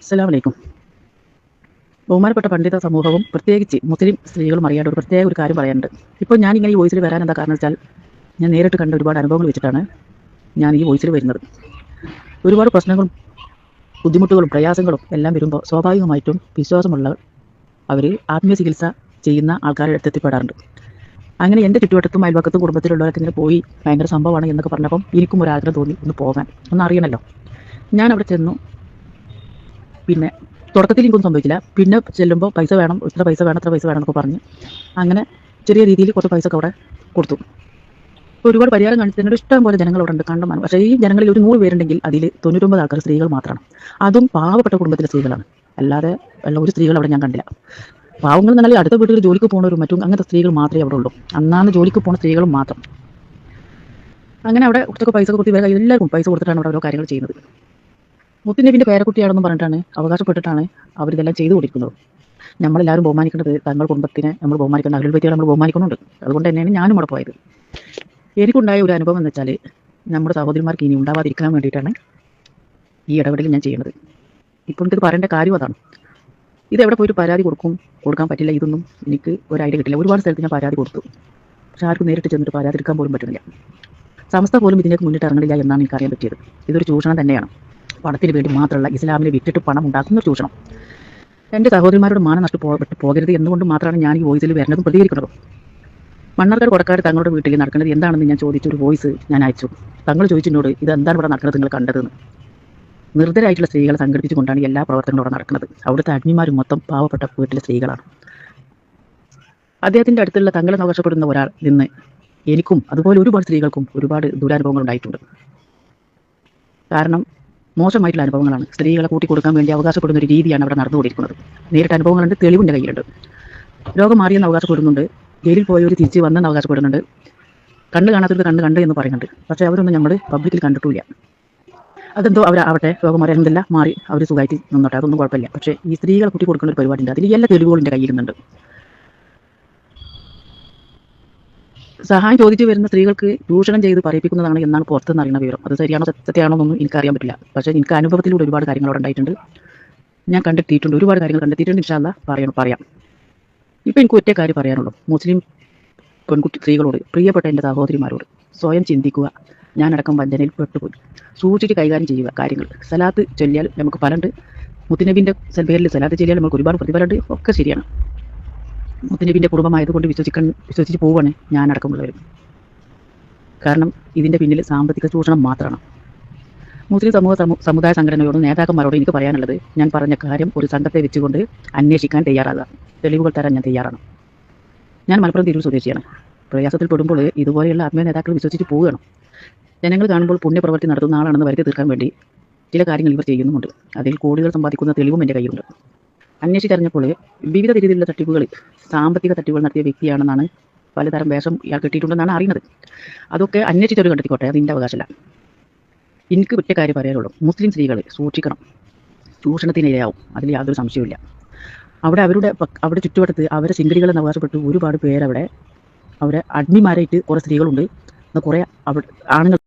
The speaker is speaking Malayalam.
അസ്സലാമലൈക്കും. ബഹുമാനപ്പെട്ട പണ്ഡിത സമൂഹവും പ്രത്യേകിച്ച് മുസ്ലിം സ്ത്രീകളും അറിയേണ്ട ഒരു പ്രത്യേക ഒരു കാര്യം പറയാനുണ്ട്. ഇപ്പോൾ ഞാൻ ഇങ്ങനെ ഈ വോയിസിൽ വരാൻ എന്താ കാരണം വെച്ചാൽ ഞാൻ നേരിട്ട് കണ്ട ഒരുപാട് അനുഭവങ്ങൾ വെച്ചിട്ടാണ് ഞാൻ ഈ വോയിസിൽ വരുന്നത്. ഒരുപാട് പ്രശ്നങ്ങളും ബുദ്ധിമുട്ടുകളും പ്രയാസങ്ങളും എല്ലാം വരുമ്പോൾ സ്വാഭാവികമായിട്ടും വിശ്വാസമുള്ളവർ അവർ ആത്മീയ ചികിത്സ ചെയ്യുന്ന ആൾക്കാരുടെ അടുത്ത് എത്തിപ്പെടാറുണ്ട്. അങ്ങനെ എന്റെ ചുറ്റുവട്ടത്തും അയൽവക്കത്തും കുടുംബത്തിലുള്ളവരൊക്കെ ഇങ്ങനെ പോയി ഭയങ്കര സംഭവമാണ് എന്നൊക്കെ പറഞ്ഞപ്പം എനിക്കും ഒരാഗ്രഹം തോന്നി ഒന്ന് പോകാൻ. ഒന്ന് അറിയണമല്ലോ. ഞാൻ അവിടെ ചെന്നു പിന്നെ തുടക്കത്തിൽ എനിക്കൊന്നും സംഭവിച്ചില്ല. പിന്നെ ചെല്ലുമ്പോൾ പൈസ വേണം ഇത്ര പൈസ വേണം ഇത്ര പൈസ വേണം എന്നൊക്കെ പറഞ്ഞ് അങ്ങനെ ചെറിയ രീതിയിൽ കുറച്ച് പൈസ ഒക്കെ അവിടെ കൊടുത്തു. ഒരുപാട് പരിഹാരം കാണിച്ചതിനോട് ഇഷ്ടം പോലെ ജനങ്ങൾ അവിടെ ഉണ്ട് കണ്ടമാണ് പക്ഷേ ഈ ജനങ്ങളിൽ ഒരു നൂറ് പേരുണ്ടെങ്കിൽ അതിൽ തൊണ്ണൂറ്റൊമ്പത് ആൾക്കാർ സ്ത്രീകൾ മാത്രമാണ്. അതും പാവപ്പെട്ട കുടുംബത്തിലെ സ്ത്രീകളാണ്. അല്ലാതെ ഉള്ള ഒരു സ്ത്രീകൾ അവിടെ ഞാൻ കണ്ടില്ല. പാവങ്ങൾ എന്നാലും അടുത്ത വീട്ടിൽ ജോലിക്ക് പോകുന്നവരും മറ്റും അങ്ങനത്തെ സ്ത്രീകൾ മാത്രമേ അവിടെ ഉള്ളൂ. അന്നാന്ന് ജോലിക്ക് പോകുന്ന സ്ത്രീകളും മാത്രം. അങ്ങനെ അവിടെ കുറച്ചൊക്കെ പൈസ കൊടുത്ത് ഇവരെ എല്ലാവർക്കും പൈസ കൊടുത്തിട്ടാണ് അവിടെ ഓരോ കാര്യങ്ങൾ ചെയ്യുന്നത്. മുത്തുനബിന്റെ പേരക്കുട്ടിയാണെന്ന് പറഞ്ഞിട്ടാണ് അവകാശപ്പെട്ടിട്ടാണ് അവരിതെല്ലാം ചെയ്തു കൊടുക്കുന്നത്. നമ്മളെല്ലാവരും ബഹുമാനിക്കേണ്ടത് തങ്ങൾ കുടുംബത്തിനെ നമ്മൾ ബഹുമാനിക്കുന്ന അഖിൽ വ്യക്തികളെ നമ്മൾ ബഹുമാനിക്കുന്നുണ്ട്. അതുകൊണ്ട് തന്നെയാണ് ഞാനും അവിടെ പോയത്. എനിക്കുണ്ടായ ഒരു അനുഭവം എന്ന് വെച്ചാൽ നമ്മുടെ സഹോദരിമാർക്ക് ഇനി ഉണ്ടാവാതിരിക്കാൻ വേണ്ടിയിട്ടാണ് ഈ ഇടപെടൽ ഞാൻ ചെയ്യുന്നത്. ഇപ്പോൾ എനിക്കിത് പറയേണ്ട കാര്യം അതാണ്. ഇത് എവിടെ പോയിട്ട് പരാതി കൊടുക്കും കൊടുക്കാൻ പറ്റില്ല ഇതൊന്നും എനിക്ക് ഒരു ഐഡിയ കിട്ടില്ല. ഒരുപാട് സ്ഥലത്ത് ഞാൻ പരാതി കൊടുത്തു. പക്ഷെ ആർക്കും നേരിട്ട് ചെന്നിട്ട് പരാതി എടുക്കാൻ പോലും പറ്റുന്നില്ല. സമസ്ത പോലും ഇതിനേക്ക് മുന്നിട്ട് ഇറങ്ങണില്ല എന്നാണ് എനിക്ക് അറിയാൻ പറ്റിയത്. ഇതൊരു ചൂഷണം തന്നെയാണ്. പണത്തിന് വേണ്ടി മാത്രമല്ല ഇസ്ലാമിനെ വിറ്റിട്ട് പണം ഉണ്ടാക്കുന്ന ചൂഷണം. എന്റെ സഹോദരിമാരോട് മാനം നഷ്ടപ്പെട്ട് പോകരുത് എന്നുകൊണ്ട് മാത്രമാണ് ഞാൻ ഈ വോയിസിൽ വരുന്നതും പ്രതികരിക്കുന്നതും. മണ്ണാർക്കാട് കൊടക്കാട് തങ്ങളുടെ വീട്ടിൽ നടക്കുന്നത് എന്താണെന്ന് ഞാൻ ചോദിച്ച ഒരു വോയിസ് ഞാൻ അയച്ചു. തങ്ങൾ ചോദിച്ചതിനോട് ഇത് എന്താണ് ഇവിടെ നടക്കുന്നത് നിങ്ങൾ കണ്ടതെന്ന്. നിർദ്ധരായിട്ടുള്ള സ്ത്രീകളെ സംഘടിപ്പിച്ചുകൊണ്ടാണ് എല്ലാ പ്രവർത്തനങ്ങളും അവിടെ നടക്കുന്നത്. അവിടുത്തെ അഗ്നിമാരും മൊത്തം പാവപ്പെട്ട വീട്ടിലെ സ്ത്രീകളാണ്. അദ്ദേഹത്തിന്റെ അടുത്തുള്ള തങ്ങളെ അവകാശപ്പെടുന്ന ഒരാൾ നിന്ന് എനിക്കും അതുപോലെ ഒരുപാട് സ്ത്രീകൾക്കും ഒരുപാട് ദുരാനുഭവങ്ങൾ ഉണ്ടായിട്ടുണ്ട്. കാരണം മോശമായിട്ടുള്ള അനുഭവങ്ങളാണ്. സ്ത്രീകളെ കൂട്ടി കൊടുക്കാൻ വേണ്ടി അവകാശപ്പെടുന്ന ഒരു രീതിയാണ് അവിടെ നടന്നുകൊണ്ടിരിക്കുന്നത്. നേരിട്ട് അനുഭവങ്ങളുണ്ട് തെളിവിന്റെ കയ്യിലുണ്ട്. രോഗം മാറിയെന്ന് അവകാശപ്പെടുന്നുണ്ട്. ജയിലിൽ പോയവർ തിരിച്ച് വന്നെന്ന് അവകാശപ്പെടുന്നുണ്ട്. കണ്ണ് കാണാത്തവർ കണ്ണ് കണ്ട് എന്ന് പറയുന്നുണ്ട്. പക്ഷേ അവരൊന്നും നമ്മൾ പബ്ലിക്കിൽ കണ്ടിട്ടില്ല അതെന്തോ അവർ ആവട്ടെ രോഗം മാറി മാറി അവർ സുഖമായിട്ട് നിന്നോട്ടെ അതൊന്നും കുഴപ്പമില്ല. പക്ഷേ ഈ സ്ത്രീകളെ കുട്ടി കൊടുക്കുന്ന ഒരു പരിപാടിയുണ്ട്. അതിൽ എല്ലാ തെളിവുകളും എന്റെ കയ്യിലുണ്ട്. സഹായം ചോദിച്ചു വരുന്ന സ്ത്രീകൾക്ക് ചൂഷണം ചെയ്ത് പറയിപ്പിക്കുന്നതാണ് എന്നാണ് പുറത്തുനിന്ന് അറിയുന്ന വിവരം. അത് ശരിയാണോ സത്യമാണോ എന്നൊന്നും എനിക്കറിയാൻ പറ്റില്ല. പക്ഷേ എനിക്ക് അനുഭവത്തിലൂടെ ഒരുപാട് കാര്യങ്ങൾ അവിടെ ഉണ്ടായിട്ടുണ്ട്. ഞാൻ കണ്ടെത്തിയിട്ടുണ്ട്. ഒരുപാട് കാര്യങ്ങൾ കണ്ടെത്തിയിട്ടുണ്ട്. ഇൻഷാല്ല പറയണം പറയാം. ഇപ്പം എനിക്ക് ഒറ്റ കാര്യം പറയാനുള്ളൂ. മുസ്ലിം പെൺകുട്ടി സ്ത്രീകളോട് പ്രിയപ്പെട്ട എന്റെ സഹോദരിമാരോട് സ്വയം ചിന്തിക്കുക. ഞാനടക്കം വഞ്ചനയിൽ പെട്ടുപോയി. സൂക്ഷിച്ച് കൈകാര്യം ചെയ്യുക കാര്യങ്ങൾ. സലാത്ത് ചൊല്ലിയാൽ നമുക്ക് പലണ്ട് മുത്തുനബിന്റെ പേരിൽ സലാത്ത് ചൊല്ലിയാൽ നമുക്ക് ഒരുപാട് പ്രതിഫലമുണ്ട്. ഒക്കെ ശരിയാണ്. മുത്തുനബിന്റെ കുടുംബമായതുകൊണ്ട് വിശ്വസിക്കാൻ വിശ്വസിച്ച് പോവുകയാണ് ഞാനടക്കമുള്ളവരും. കാരണം ഇതിന്റെ പിന്നിൽ സാമ്പത്തിക ചൂഷണം മാത്രമാണ്. മുസ്ലിം സമൂഹ സമുദായ സംഘടനയോടും നേതാക്കന്മാരോടും എനിക്ക് പറയാനുള്ളത് ഞാൻ പറഞ്ഞ കാര്യം ഒരു സംഘത്തെ വെച്ചുകൊണ്ട് അന്വേഷിക്കാൻ തയ്യാറാകുക തെളിവുകൾ തരാൻ ഞാൻ തയ്യാറാണ്. ഞാൻ മലപ്പുറം തിരൂർ സ്വദേശിയാണ്. പ്രയാസത്തിൽ പെടുമ്പോൾ ഇതുപോലെയുള്ള ആത്മീയ നേതാക്കൾ വിശ്വസിച്ച് പോവുകയാണ്. ജനങ്ങൾ കാണുമ്പോൾ പുണ്യപ്രവർത്തി നടത്തുന്ന ആളാണെന്ന് വരുത്തി തീർക്കാൻ വേണ്ടി ചില കാര്യങ്ങൾ ഇവർ ചെയ്യുന്നുമുണ്ട്. അതിൽ കോടികൾ സമ്പാദിക്കുന്ന തെളിവും എന്റെ കയ്യിലുണ്ട്. അന്വേഷിച്ചറിഞ്ഞപ്പോൾ വിവിധ രീതിയിലുള്ള തട്ടിപ്പുകൾ സാമ്പത്തിക തട്ടിപ്പുകൾ നടത്തിയ വ്യക്തിയാണെന്നാണ് പലതരം വേഷം ഇയാൾ കിട്ടിയിട്ടുണ്ടെന്നാണ് അറിയുന്നത്. അതൊക്കെ അന്വേഷിച്ചവർ കണ്ടെത്തിക്കോട്ടെ അത് എന്റെ അവകാശമല്ല. എനിക്ക് ഒറ്റ കാര്യം പറയാനുള്ളൂ മുസ്ലിം സ്ത്രീകൾ സൂക്ഷിക്കണം. ചൂഷണത്തിനിരയാവും അതിൽ യാതൊരു സംശയവുമില്ല. അവിടെ അവരുടെ അവിടെ ചുറ്റുവട്ടത്ത് അവരെ ശിങ്കടികളെന്ന് അവകാശപ്പെട്ട് ഒരുപാട് പേരവിടെ അവരെ അഡ്മിമാരായിട്ട് കുറേ സ്ത്രീകളുണ്ട്. എന്നാൽ കുറേ അവിടെ ആണുങ്ങൾ